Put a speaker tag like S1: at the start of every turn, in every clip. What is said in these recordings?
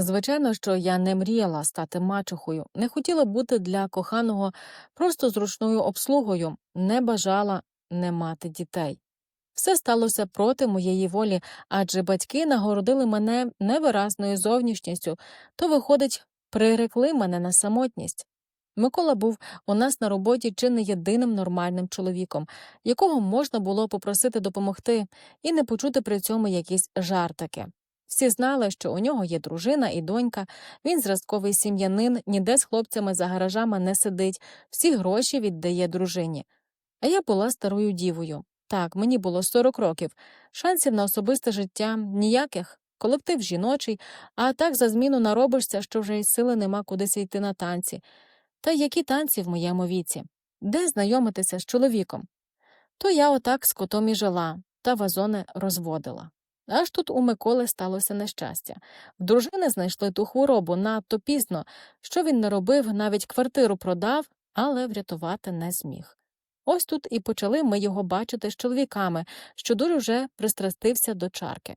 S1: Звичайно, що я не мріяла стати мачухою, не хотіла бути для коханого просто зручною обслугою, не бажала не мати дітей. Все сталося проти моєї волі, адже батьки нагородили мене невиразною зовнішністю, то, виходить, прирекли мене на самотність. Микола був у нас на роботі чи не єдиним нормальним чоловіком, якого можна було попросити допомогти і не почути при цьому якісь жартики. Всі знали, що у нього є дружина і донька, він зразковий сім'янин, ніде з хлопцями за гаражами не сидить, всі гроші віддає дружині. А я була старою дівою. Так, мені було 40 років, шансів на особисте життя ніяких, колектив жіночий, а так за зміну наробишся, що вже й сили нема кудись йти на танці. Та які танці в моєму віці? Де знайомитися з чоловіком? То я отак з котом і жила, та вазони розводила. Аж тут у Миколи сталося нещастя. В дружини знайшли ту хворобу надто пізно, що він не робив, навіть квартиру продав, але врятувати не зміг. Ось тут і почали ми його бачити з чоловіками, що дуже вже пристрастився до чарки.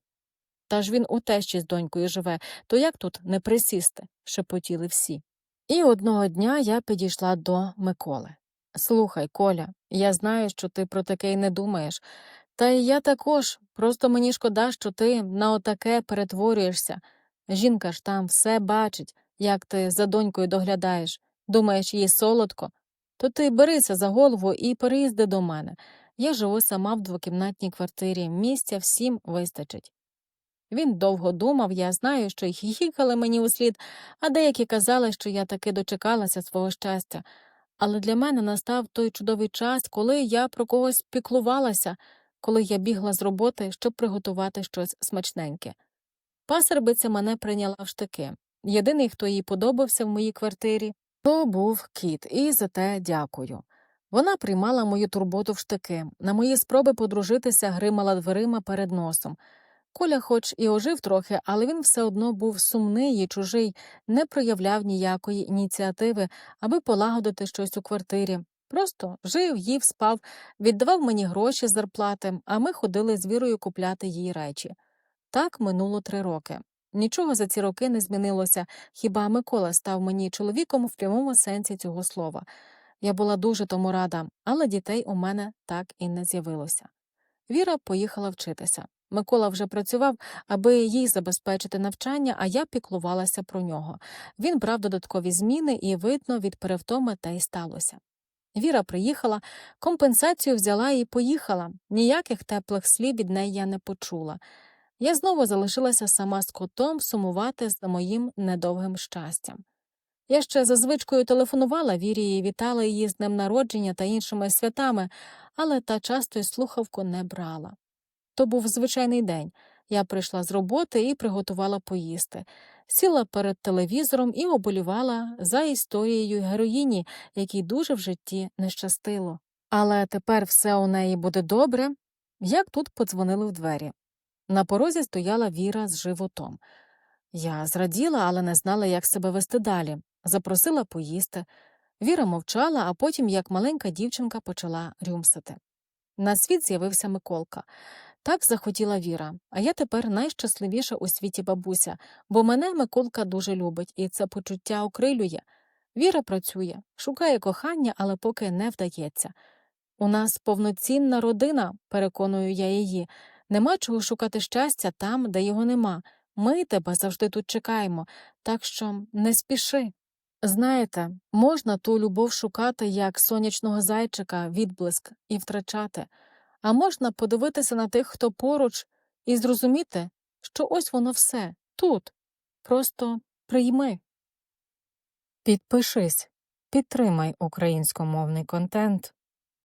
S1: Та ж він у тещі з донькою живе, то як тут не присісти? шепотіли всі. І одного дня я підійшла до Миколи. Слухай, Коля, я знаю, що ти про таке й не думаєш. Та й я також, просто мені шкода, що ти на отаке перетворюєшся. Жінка ж там все бачить, як ти за донькою доглядаєш, думаєш, їй солодко. То ти берися за голову і переїзди до мене. Я живу сама в двокімнатній квартирі, місця всім вистачить. Він довго думав, я знаю, що й хіхікали мені услід, а деякі казали, що я таки дочекалася свого щастя. Але для мене настав той чудовий час, коли я про когось піклувалася, коли я бігла з роботи, щоб приготувати щось смачненьке. Пасербиця мене прийняла в штики. Єдиний, хто їй подобався в моїй квартирі, то був кіт, і за те дякую. Вона приймала мою турботу в штики, на мої спроби подружитися гримала дверима перед носом. Коля, хоч і ожив трохи, але він все одно був сумний і чужий, не проявляв ніякої ініціативи, аби полагодити щось у квартирі. Просто жив, їв, спав, віддавав мені гроші з зарплати, а ми ходили з вірою купляти їй речі. Так минуло три роки. Нічого за ці роки не змінилося, хіба Микола став мені чоловіком в прямому сенсі цього слова. Я була дуже тому рада, але дітей у мене так і не з'явилося. Віра поїхала вчитися. Микола вже працював, аби їй забезпечити навчання, а я піклувалася про нього. Він брав додаткові зміни, і, видно, від перевтоми те й сталося. Віра приїхала, компенсацію взяла і поїхала. Ніяких теплих слів від неї я не почула. Я знову залишилася сама з котом сумувати за моїм недовгим щастям. Я ще за звичкою телефонувала Вірі і вітала її з днем народження та іншими святами, але та часто й слухавку не брала. То був звичайний день. Я прийшла з роботи і приготувала поїсти, сіла перед телевізором і оболівала за історією героїні, якій дуже в житті не щастило. Але тепер все у неї буде добре. Як тут подзвонили в двері. На порозі стояла Віра з животом. Я зраділа, але не знала, як себе вести далі. Запросила поїсти. Віра мовчала, а потім, як маленька дівчинка, почала рюмсати. На світ з'явився Миколка. Так захотіла Віра, а я тепер найщасливіша у світі бабуся, бо мене Миколка дуже любить, і це почуття окрилює. Віра працює, шукає кохання, але поки не вдається. У нас повноцінна родина, переконую я її. Нема чого шукати щастя там, де його нема. Ми тебе завжди тут чекаємо, так що не спіши. Знаєте, можна ту любов шукати як сонячного зайчика, відблиск і втрачати, а можна подивитися на тих, хто поруч, і зрозуміти, що ось воно все тут. Просто прийми. Підпишись, підтримай українськомовний контент.